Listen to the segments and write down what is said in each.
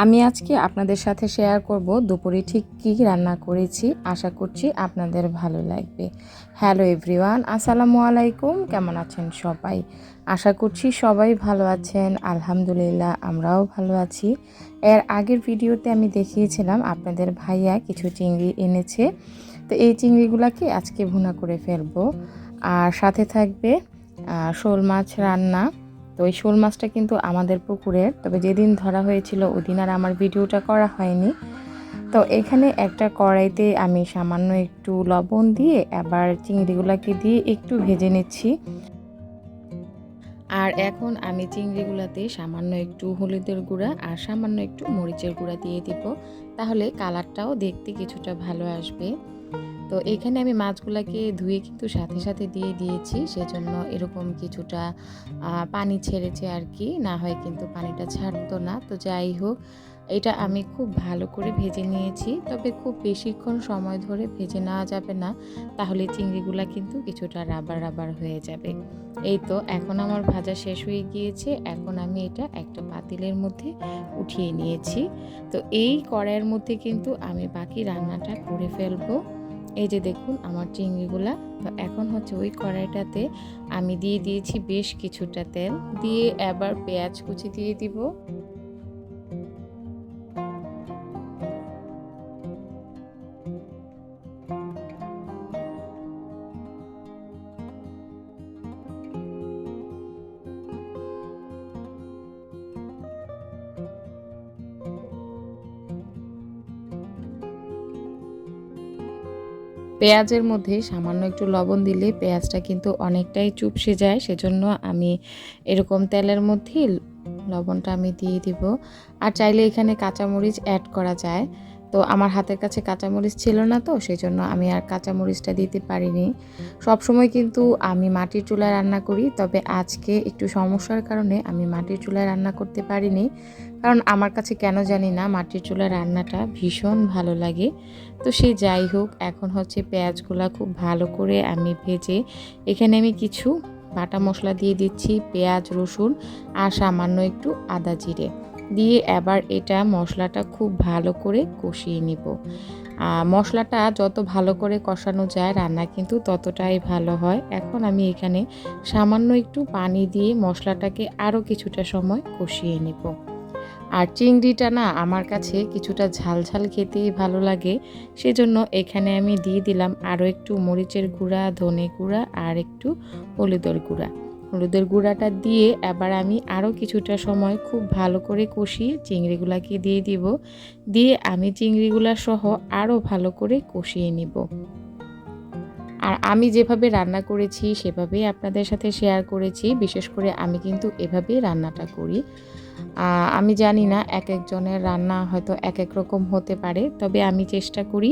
আমি আজকে আপনাদের সাথে শেয়ার করব দুপুরে ঠিক কী রান্না করেছি। আশা করছি আপনাদের ভালো লাগবে। হ্যালো এভরিওয়ান আসসালামু আলাইকুম, কেমন আছেন সবাই? আশা করছি সবাই ভালো আছেন। আলহামদুলিল্লাহ, আমরাও ভালো আছি। এর আগের ভিডিওতে আমি দেখিয়েছিলাম আপনাদের ভাইয়া কিছু চিংড়ি এনেছে। তো এই চিংড়িগুলোকে আজকে ভুনা করে ফেলব। আর সাথে থাকবে শোল মাছ রান্না। তো ওই শোল মাছটা কিন্তু আমাদের পুকুরে, তবে যেদিন ধরা হয়েছিল ওদিন দিন আর আমার ভিডিওটা করা হয়নি। তো এখানে একটা কড়াইতে আমি সামান্য একটু লবণ দিয়ে, আবার চিংড়িগুলোকে দিয়ে একটু ভেজে নিচ্ছি। আর এখন আমি চিংড়িগুলাতে সামান্য একটু হলুদের গুঁড়া আর সামান্য একটু মরিচের গুঁড়া দিয়ে দিব। তাহলে কালারটাও দেখতে কিছুটা ভালো আসবে। তো এখানে আমি মাছগুলোকে ধুয়ে কিন্তু সাথে সাথে দিয়ে দিয়েছি। সেজন্য এরকম কিছুটা পানি ছেড়েছে আর কি। না হয় কিন্তু পানিটা ছাড়তো না। তো যাই হোক এটা আমি খুব ভালো করে ভেজে নিয়েছি, তবে খুব বেশিক্ষণ সময় ধরে ভেজে নেওয়া যাবে না, তাহলে চিংড়িগুলা কিন্তু কিছুটা রাবার রাবার হয়ে যাবে। এই তো, এখন আমার ভাজা শেষ হয়ে গিয়েছে, এখন আমি এটা একটা পাতিলের মধ্যে উঠিয়ে নিয়েছি। তো এই কড়াইয়ের মধ্যে কিন্তু আমি বাকি রান্নাটা করে ফেলব। এই যে দেখুন আমার চিংড়িগুলা, তো এখন হচ্ছে ওই কড়াইটাতে আমি দিয়ে দিয়েছি বেশ কিছুটা তেল, দিয়ে এবার পেঁয়াজ কুচি দিয়ে দিব। পেঁয়াজের মধ্যে সামান্য একটু লবণ দিলে পেঁয়াজটা কিন্তু অনেকটাই চুপসে যায়, সেজন্য আমি এরকম তেলের মধ্যেই লবণটা আমি দিয়ে দিব। আর চাইলে এখানে কাঁচামরিচ অ্যাড করা যায়। তো আমার হাতের কাছে কাঁচামরিচ ছিল না তো সেই জন্য আমি আর কাঁচামরিচটা দিতে পারিনি। সব সময় কিন্তু আমি মাটির চুলায় রান্না করি, তবে আজকে একটু সমস্যার কারণে আমি মাটির চুলায় রান্না করতে পারিনি। কারণ আমার কাছে কেন জানি না, মাটির চুলার রান্নাটা ভীষণ ভালো লাগে। তো সে যাই হোক, এখন হচ্ছে পেঁয়াজগুলো খুব ভালো করে আমি ভেজে, এখানে আমি কিছু বাটা মশলা দিয়ে দিচ্ছি, পেঁয়াজ, রসুন আর সামান্য একটু আদা জিরে। দিয়ে এবার এটা মশলাটা খুব ভালো করে কষিয়ে নিব। মশলাটা যত ভালো করে কষানো যায় রান্না কিন্তু ততটাই ভালো হয়। এখন আমি এখানে সামান্য একটু পানি দিয়ে মশলাটাকে আরও কিছুটা সময় কষিয়ে নিব। আর চিংড়িটা না আমার কাছে কিছুটা ঝাল ঝাল খেতেই ভালো লাগে। সেজন্য এখানে আমি দিয়ে দিলাম আরও একটু মরিচের গুঁড়া, ধনে গুঁড়া আর একটু হলুদের গুঁড়া। হলুদের গুঁড়াটা দিয়ে এবার আমি আরও কিছুটা সময় খুব ভালো করে কষিয়ে চিংড়িগুলাকে দিয়ে দিব। দিয়ে আমি চিংড়িগুলা সহ আরও ভালো করে কষিয়ে নিব। আর আমি যেভাবে রান্না করেছি, সেভাবেই আপনাদের সাথে শেয়ার করেছি। বিশেষ করে আমি কিন্তু এভাবেই রান্নাটা করি। আমি জানি না, এক একজনের রান্না হয়তো এক এক রকম হতে পারে, তবে আমি চেষ্টা করি,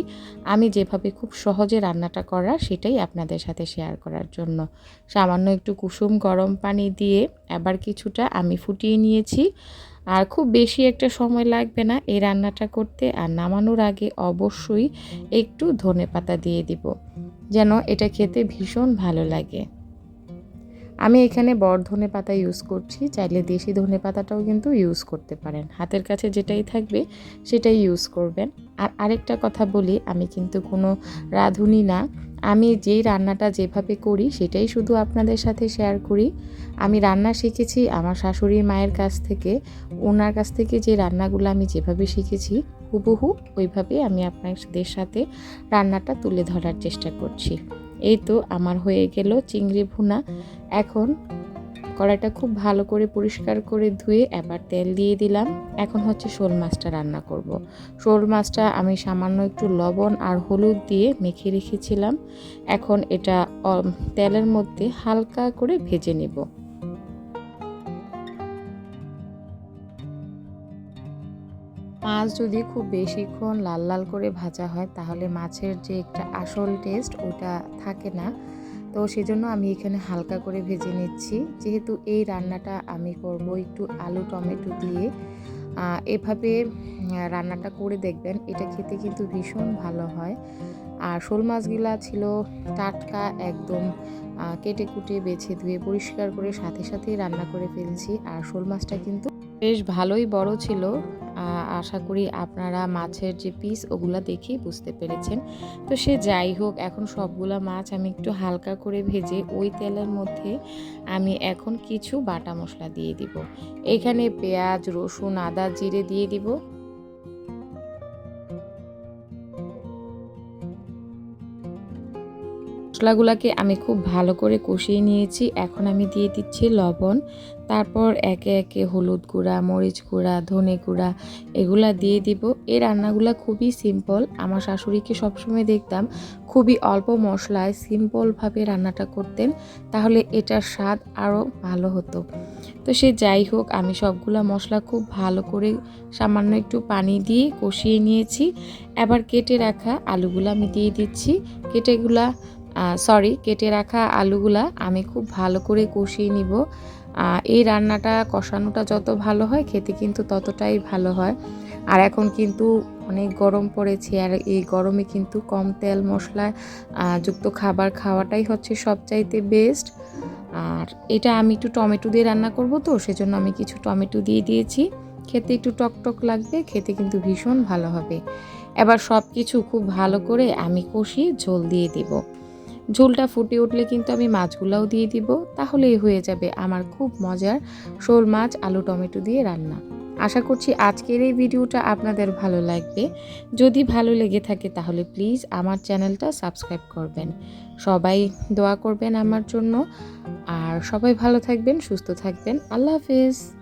আমি যেভাবে খুব সহজে রান্নাটা করা, সেটাই আপনাদের সাথে শেয়ার করার জন্য। সামান্য একটু কুসুম গরম পানি দিয়ে এবার কিছুটা আমি ফুটিয়ে নিয়েছি। আর খুব বেশি একটা সময় লাগবে না এই রান্নাটা করতে, আর নামানোর আগে অবশ্যই একটু ধনে পাতা দিয়ে দিব। যেন এটা খেতে ভীষণ ভালো লাগে। আমি এখানে বড় ধনে পাতা ইউজ করছি, চাইলে দেশি ধনে পাতাটাও কিন্তু ইউজ করতে পারেন। হাতের কাছে যেটাই থাকবে সেটাই ইউজ করবেন। আর আরেকটা কথা বলি, আমি কিন্তু কোনো রাঁধুনি না। আমি যেই রান্নাটা যেভাবে করি সেটাই শুধু আপনাদের সাথে শেয়ার করি। আমি রান্না শিখেছি আমার শাশুড়ি মায়ের কাছ থেকে, ওনার কাছ থেকে যে রান্নাগুলো আমি যেভাবে শিখেছি হুবহু ওইভাবে আমি আপনাদের সাথে রান্নাটা তুলে ধরার চেষ্টা করছি। এই তো আমার হয়ে গেল চিংড়ি ভুনা। এখন কড়াইটা খুব ভালো করে পরিষ্কার করে ধুয়ে এবার তেল দিয়ে দিলাম। এখন হচ্ছে শোল মাছটা রান্না করব। শোল মাছটা আমি সামান্য একটু লবণ আর হলুদ দিয়ে মেখে রেখেছিলাম। এখন এটা তেলের মধ্যে হালকা করে ভেজে নেব। মাছ যদি খুব বেশিক্ষণ লাল লাল করে ভাজা হয়, তাহলে মাছের যে একটা আসল টেস্ট ওটা থাকে না। তো সেজন্য আমি এখানে হালকা করে ভেজে নিচ্ছি। যেহেতু এই রান্নাটা আমি করব একটু আলু টমেটো দিয়ে এভাবে রান্নাটা করে দেখবেন, এটা খেতে কিন্তু ভীষণ ভালো হয়। আর শোল মাছগুলা ছিল টাটকা একদম কেটে কুটে বেছে ধুয়ে পরিষ্কার করে সাথে সাথেই রান্না করে ফেলছি। আর শোল মাছটা কিন্তু বেশ ভালোই বড় ছিল। আশা করি আপনারা মাছের যে পিস ওগুলা দেখেই বুঝতে পেরেছেন। তো সে যাই হোক, এখন সবগুলা মাছ আমি একটু হালকা করে ভেজে ওই তেলের মধ্যে আমি এখন কিছু বাটা মশলা দিয়ে দিব। এখানে পেঁয়াজ, রসুন, আদা, জিরে দিয়ে দিব। মশলাগুলোকে আমি খুব ভালো করে কষিয়ে নিয়েছি। এখন আমি দিয়ে দিচ্ছি লবণ। তারপর একে একে হলুদ গুঁড়া, মরিচ গুঁড়া, ধনে গুঁড়া এগুলা দিয়ে দিব। এই রান্নাগুলো খুবই সিম্পল আমার শাশুড়িকে সবসময় দেখতাম খুবই অল্প মশলায় সিম্পলভাবে রান্নাটা করতেন। তাহলে এটার স্বাদ আরও ভালো হতো। তো সে যাই হোক, আমি সবগুলা মশলা খুব ভালো করে সামান্য একটু পানি দিয়ে কষিয়ে নিয়েছি। এবার কেটে রাখা আলুগুলো আমি দিয়ে দিচ্ছি। কেটেগুলা সরি কেটে রাখা আলুগুলা আমি খুব ভালো করে কষিয়ে নিব। এই রান্নাটা কষানোটা যত ভালো হয় খেতে কিন্তু ততটাই ভালো হয়। আর এখন কিন্তু অনেক গরম পড়েছে আর এই গরমে কিন্তু কম তেল মশলায় আহ, যুক্ত খাবার খাওয়াটাই হচ্ছে সবচাইতে বেস্ট আর এটা আমি একটু টমেটো দিয়ে রান্না করব তো সেজন্য আমি কিছু টমেটো দিয়ে দিয়েছি। খেতে একটু টকটক লাগবে খেতে কিন্তু ভীষণ ভালো হবে। এবার সব কিছু খুব ভালো করে আমি কষিয়ে ঝোল দিয়ে দিব। ঝোলটা ফুটে উঠলে কিন্তু আমি মাছগুলাও দিয়ে দিব, তাহলেই হয়ে যাবে আমার খুব মজার শোল মাছ আলু টমেটো দিয়ে রান্না। আশা করছি আজকের এই ভিডিওটা আপনাদের ভালো লাগবে। যদি ভালো লেগে থাকে তাহলে প্লিজ আমার চ্যানেলটা সাবস্ক্রাইব করবেন। সবাই দোয়া করবেন আমার জন্য। আর সবাই ভালো থাকবেন, সুস্থ থাকবেন। আল্লাহ হাফেজ।